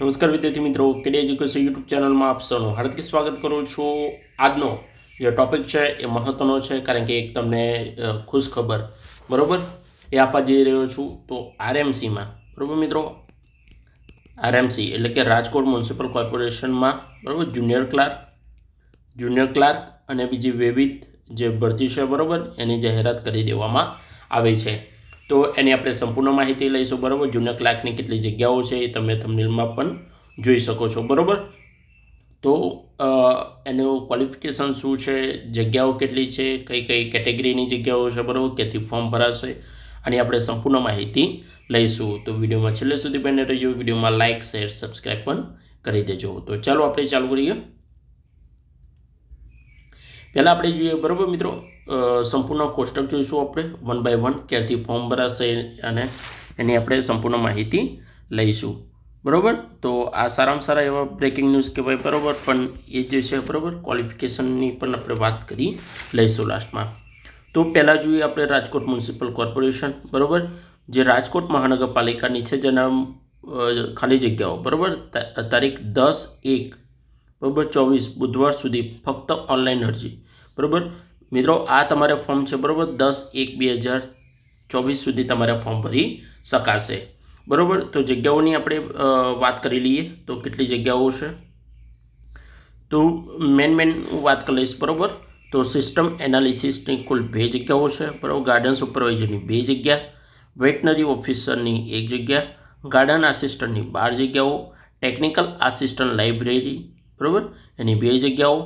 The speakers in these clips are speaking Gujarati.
નમસ્કાર વિદ્યાર્થી મિત્રો, કેડી એજ્યુકેશન યુટ્યુબ ચેનલમાં આપ સૌનું હાર્દિક સ્વાગત કરું છું. આજનો જે ટોપિક છે એ મહત્ત્વનો છે, કારણ કે એક તમને ખુશ ખબર. બરાબર? એ આપવા જઈ રહ્યો છું તો આરએમસીમાં બરાબર મિત્રો? આરએમસી, એટલે કે રાજકોટ મ્યુનિસિપલ કોર્પોરેશનમાં, બરાબર? જુનિયર ક્લાર્ક જુનિયર ક્લાર્ક અને બીજી વિવિધ જે ભરતી છે, બરાબર? એની જાહેરાત કરી દેવામાં આવી છે. તો એની આપણે સંપૂર્ણ માહિતી લઈશું, બરાબર? જૂના ક્લાર્કની કેટલી જગ્યાઓ છે એ તમે થંબનેલમાં પણ જોઈ શકો છો, બરાબર? તો એનું ક્વોલિફિકેશન શું છે, જગ્યાઓ કેટલી છે, કઈ કઈ કેટેગરીની જગ્યાઓ છે, બરાબર? ક્યાંથી ફોર્મ ભરાશે? આની આપણે સંપૂર્ણ માહિતી લઈશું. તો વિડીયોમાં છેલ્લે સુધી બને રહેજો, વિડીયોમાં લાઇક શેર સબસ્ક્રાઈબ પણ કરી દેજો. તો ચાલો આપણે ચાલુ કરીએ. પહેલાં આપણે જોઈએ, બરાબર મિત્રો? સંપૂર્ણ કોષ્ટક જોઈશું આપણે વન બાય વન ક્યારથી ફોર્મ ભરાશે અને એની આપણે સંપૂર્ણ માહિતી લઈશું. બરાબર? તો આ સારામાં સારા એવા બ્રેકિંગ ન્યૂઝ કહેવાય, બરાબર? પણ એ જે છે, બરાબર? ક્વોલિફિકેશનની પણ આપણે વાત કરી લઈશું લાસ્ટમાં તો પહેલાં જોઈએ આપણે રાજકોટ મ્યુનિસિપલ કોર્પોરેશન બરાબર? જે રાજકોટ મહાનગરપાલિકાની છે, જેના ખાલી જગ્યાઓ, બરાબર? તારીખ દસ એક, બરાબર? ચોવીસ બુધવાર સુધી ફક્ત ઓનલાઈન અરજી. બરાબર? મિત્રો, આ તમારે ફોર્મ છે બરાબર દસ એક બે હજાર ચોવીસ સુધી તમારે ફોર્મ ભરી શકાશે. બરાબર? તો જગ્યાઓની આપણે વાત કરી લઈએ. તો કેટલી જગ્યાઓ છે? તો મેન મેન હું વાત કરી લઈશ, બરાબર? તો સિસ્ટમ એનાલિસિસની કુલ બે જગ્યાઓ છે, બરાબર? ગાર્ડન સુપરવાઇઝરની બે જગ્યા વેટનરી ઓફિસરની એક જગ્યા ગાર્ડન આસિસ્ટન્ટની બાર જગ્યાઓ ટેકનિકલ આસિસ્ટન્ટ લાઇબ્રેરી બરાબર? એની બે જગ્યાઓ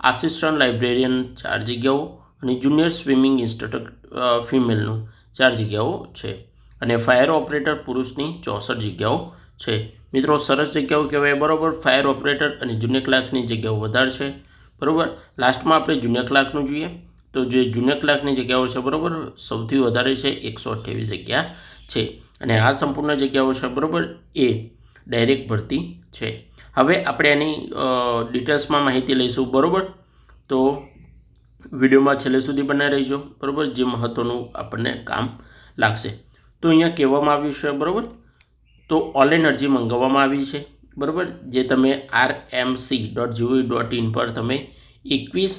આસિસ્ટન્ટ લાઇબ્રેરિયન ચાર જગ્યાઓ અને જુનિયર સ્વિમિંગ ઇન્સ્ટ્રક્ટર ફિમેલનું ચાર જગ્યાઓ છે અને ફાયર ઓપરેટર પુરુષની ચોસઠ જગ્યાઓ છે. મિત્રો, સરસ જગ્યાઓ કહેવાય, બરાબર? ફાયર ઓપરેટર અને જુનિયર ક્લાર્કની જગ્યાઓ વધારે છે, બરાબર? લાસ્ટમાં આપણે જુનિયર ક્લાર્કનું જોઈએ, તો જે જુનિયર ક્લાર્કની જગ્યાઓ છે, બરાબર? સૌથી વધારે છે, એકસો અઠ્યાવીસ જગ્યા છે અને આ સંપૂર્ણ જગ્યાઓ છે, બરાબર? એ ડાયરેક્ટ ભરતી છે. હવે આપણે એની ડિટેલ્સમાં માહિતી લઈશું, બરાબર? તો વિડીયોમાં છેલ્લે સુધી બનાવી રહીશો બરાબર? જે મહત્ત્વનું આપણને કામ લાગશે. તો અહીંયા કહેવામાં આવ્યું છે, બરાબર? તો ઓનલાઈન અરજી મંગાવવામાં આવી છે, બરાબર? જે તમે R M C dot gov dot in પર તમે એકવીસ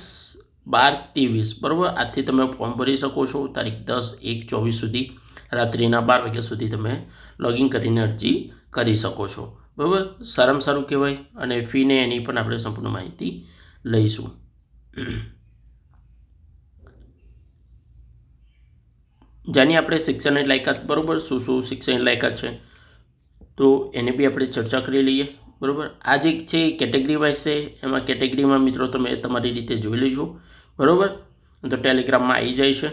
બાર ત્રેવીસ, બરાબર? આજથી તમે ફોર્મ ભરી શકો છો, તારીખ દસ, એક, ચોવીસ સુધી, રાત્રિના બાર વાગ્યા સુધી તમે લોગિન કરીને અરજી કરી શકો છો. બરાબર? સારામાં સારું કહેવાય અને ફીને એની પણ આપણે સંપૂર્ણ માહિતી લઈશું. જાણી આપણે શિક્ષણની લાયકાત બરાબર? શું શું શિક્ષણની લાયકાત છે? તો એની બી આપણે ચર્ચા કરી લઈએ, બરાબર? આ જે છે કેટેગરી વાઇઝ છે, એમાં કેટેગરીમાં મિત્રો તમે તમારી રીતે જોઈ લેજો, બરાબર? તો ટેલિગ્રામમાં આવી જાય છે.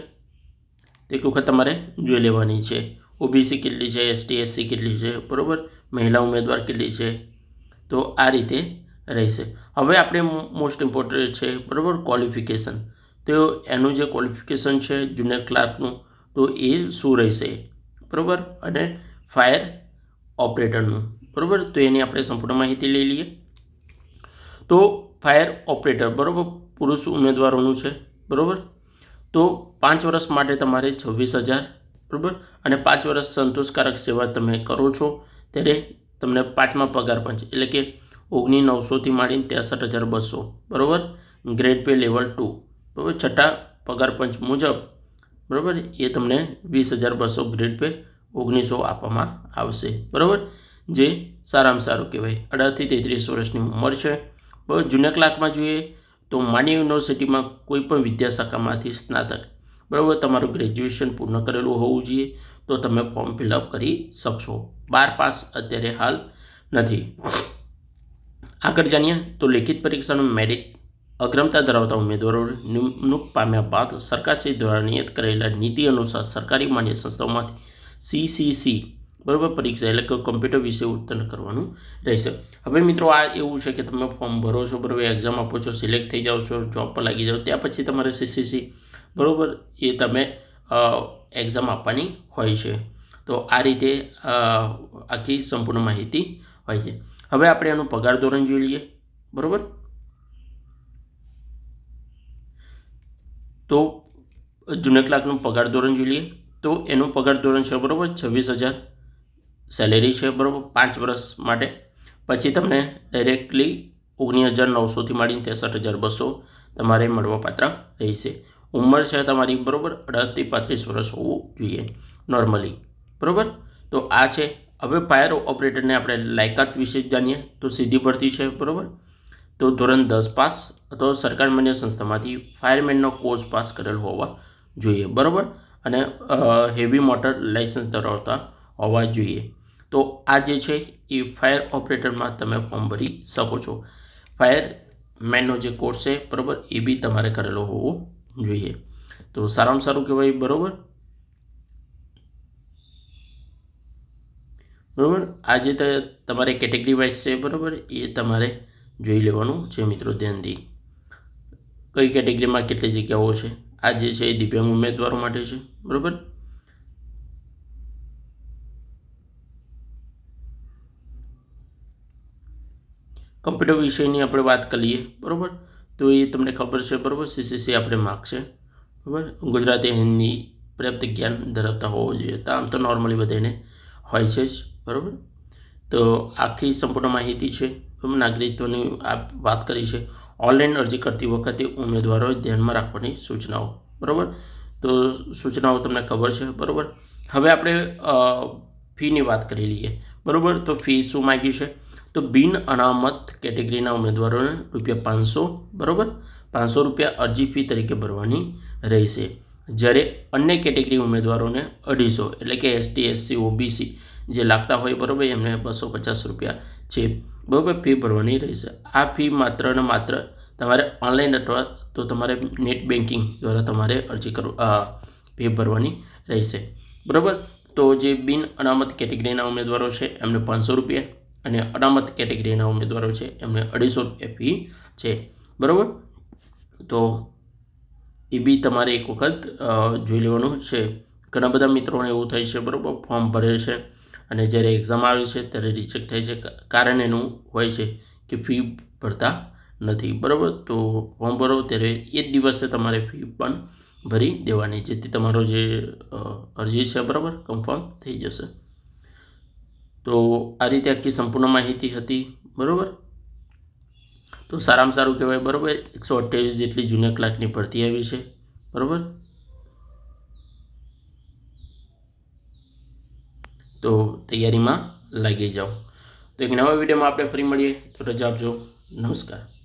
એક વખત તમારે જોઈ લેવાની છે. ઓબીસી કેટલી છે, એસટી, એસસી કેટલી છે, બરાબર? મહિલા ઉમેદવાર કેટલી છે? તો આ રીતે રહેશે. હવે આપણે મોસ્ટ ઇમ્પોર્ટન્ટ છે, બરાબર? ક્વોલિફિકેશન તો એનું જે ક્વોલિફિકેશન છે જુનિયર ક્લાર્કનું તો એ શું રહેશે? બરાબર? અને ફાયર ઓપરેટરનું બરાબર? તો એની આપણે સંપૂર્ણ માહિતી લઈ લઈએ. તો ફાયર ઓપરેટર બરાબર? પુરુષ ઉમેદવારોનું છે, બરાબર? તો પાંચ વર્ષ માટે તમારે છવ્વીસ હજાર બરાબર? અને પાંચ વર્ષ સંતોષકારક સેવા તમે કરો છો, ત્યારે તમને પાંચમા પગાર પંચ એટલે કે ઓગણી નવસોથી માંડીને ત્રેસઠ હજાર બસો, બરાબર? ગ્રેડ પે લેવલ ટુ બરાબર? છઠ્ઠા પગાર પંચ મુજબ, બરાબર? એ તમને વીસ હજાર બસો ગ્રેડ પે ઓગણીસો આપવામાં આવશે. બરાબર? જે સારામાં સારું કહેવાય. અઢારથી તેત્રીસ વર્ષની ઉંમર છે. બરાબર? જૂના ક્લાર્કમાં જોઈએ તો માન્ય યુનિવર્સિટીમાં કોઈ પણ વિદ્યાશાખામાંથી સ્નાતક બરાબર? તમારું ગ્રેજ્યુએશન પૂર્ણ કરેલું હોવું જોઈએ તો તમે ફોર્મ ફિલઅપ કરી શકશો. બાર પાસ અત્યારે હાલ નથી. આગળ જાણીએ તો લેખિત પરીક્ષાનું મેરિટ અગ્રમતા ધરાવતા ઉમેદવારો નિમણૂક પામ્યા બાદ સરકારશ્રી દ્વારા નિયત કરેલા નીતિ અનુસાર સરકારી માન્ય સંસ્થાઓમાંથી સીસીસી બરાબર પરીક્ષા એટલે કે કમ્પ્યુટર વિશે ઉત્પન્ન કરવાનું રહેશે. હવે મિત્રો આ એવું છે કે તમે ફોર્મ ભરો છો, બરાબર? એક્ઝામ આપો છો સિલેક્ટ થઈ જાઓ છો જોબ પર લાગી જાઓ, ત્યાં પછી તમારે સીસીસી બરાબર? એ તમે એક્ઝામ આપવાની હોય છે. તો આ રીતે આખી સંપૂર્ણ માહિતી હોય છે. હવે આપણે એનું પગાર ધોરણ જોઈ લઈએ. બરાબર? તો જૂને કલાકનું પગાર ધોરણ જોઈ લઈએ. તો એનું પગાર ધોરણ છે બરાબર છવ્વીસ હજાર. સેલેરી છે બરાબર પાંચ વર્ષ માટે. પછી તમને ડાયરેક્ટલી ઓગણીસ હજાર નવસોથી માંડીને ત્રેસઠ હજાર બસો તમારે મળવાપાત્ર રહેશે. ઉંમર છે તમારી, બરાબર? અઢારથી પાંત્રીસ વર્ષ હોવું જોઈએ નોર્મલી બરાબર? તો આ છે. હવે ફાયર ઓપરેટરને આપણે લાયકાત વિશે જાણીએ. તો સીધી ભરતી છે, બરાબર? તો ધોરણ દસ પાસ અથવા સરકાર માન્ય સંસ્થામાંથી ફાયરમેનનો કોર્સ પાસ કરેલ હોવા જોઈએ, બરાબર? અને હેવી મોટર લાઇસન્સ ધરાવતા હોવા જોઈએ. તો આ જે છે, એ ફાયર ઓપરેટરમાં તમે ફોર્મ ભરી શકો છો. ફાયર મેનનો જે કોર્સ છે, બરાબર? એ બી તમારે કરેલો હોવો જોઈએ. તો સારામાં સારું કહેવાય બરાબર? બરાબર? આ જે તમારે કેટેગરી વાઇઝ છે, બરાબર? એ તમારે જોઈ લેવાનું છે મિત્રો, ધ્યાનથી. કઈ કેટેગરીમાં કેટલી જગ્યાઓ છે? આ જે છે એ દિવ્યાંગ ઉમેદવારો માટે છે, બરાબર? કમ્પ્યુટર વિષયની આપણે વાત કરીએ, બરાબર? તો એ તમને ખબર છે, બરાબર? સીસીસી આપણે માગશે. બરાબર? ગુજરાતી હિન્દી પર્યાપ્ત જ્ઞાન ધરાવતા હોવો જોઈએ. તો આમ તો નોર્મલી બધાને હોય છે જ, બરાબર? તો આખી સંપૂર્ણ માહિતી છે નાગરિકત્વની આ વાત કરી છે. ઓનલાઈન અરજી કરતી વખતે ઉમેદવારોએ ધ્યાનમાં રાખવાની સૂચનાઓ, બરાબર? તો સૂચનાઓ તમને ખબર છે, બરાબર? હવે આપણે ફીની વાત કરી લઈએ. બરાબર? તો ફી શું માગી છે? તો બિન અનામત કેટેગરીના ઉમેદવારોને રૂપિયા પાંચસો, બરાબર? પાંચસો રૂપિયા અરજી ફી તરીકે ભરવાની રહેશે. જ્યારે અન્ય કેટેગરી ઉમેદવારોને અઢીસો, એટલે કે એસટી એસસી ઓબીસી જે લાગતા હોય બરાબર, એમને બસો પચાસ રૂપિયા છે, બરાબર, ફી ભરવાની રહેશે. આ ફી માત્ર ને માત્ર તમારે ઓનલાઈન અથવા તો તમારે નેટ બેન્કિંગ દ્વારા તમારે અરજી કરવું ફી ભરવાની રહેશે. બરાબર? તો જે બિન અનામત કેટેગરીના ઉમેદવારો છે, એમને પાંચસો રૂપિયા અને અનામત કેટેગરીના ઉમેદવારો છે, એમને અઢીસો રૂપિયા ફી છે. બરાબર? તો એ બી તમારે એક વખત જોઈ લેવાનું છે. ઘણા બધા મિત્રોને એવું થાય છે, બરાબર, ફોર્મ ભરે છે અને જ્યારે એક્ઝામ આવે છે, ત્યારે રિજેક્ટ થાય છે. કારણ એનું હોય છે કે ફી ભરતા નથી. બરાબર? તો ફોર્મ ભરો, ત્યારે એ જ દિવસે તમારે ફી પણ ભરી દેવાની, જેથી તમારો જે અરજી છે, બરાબર કન્ફર્મ થઈ જશે. તો આ રીતે આખી સંપૂર્ણ માહિતી હતી, બરાબર? તો સારામાં સારું કહેવાય, બરાબર? એકસો અઠ્યાવીસ જેટલી જુનિયર ક્લાર્કની ભરતી આવી છે, બરાબર? તો તૈયારીમાં લાગી જાઓ. તો એક નવા વિડીયોમાં આપણે ફરી મળીએ. તો રજા આપજો. નમસ્કાર.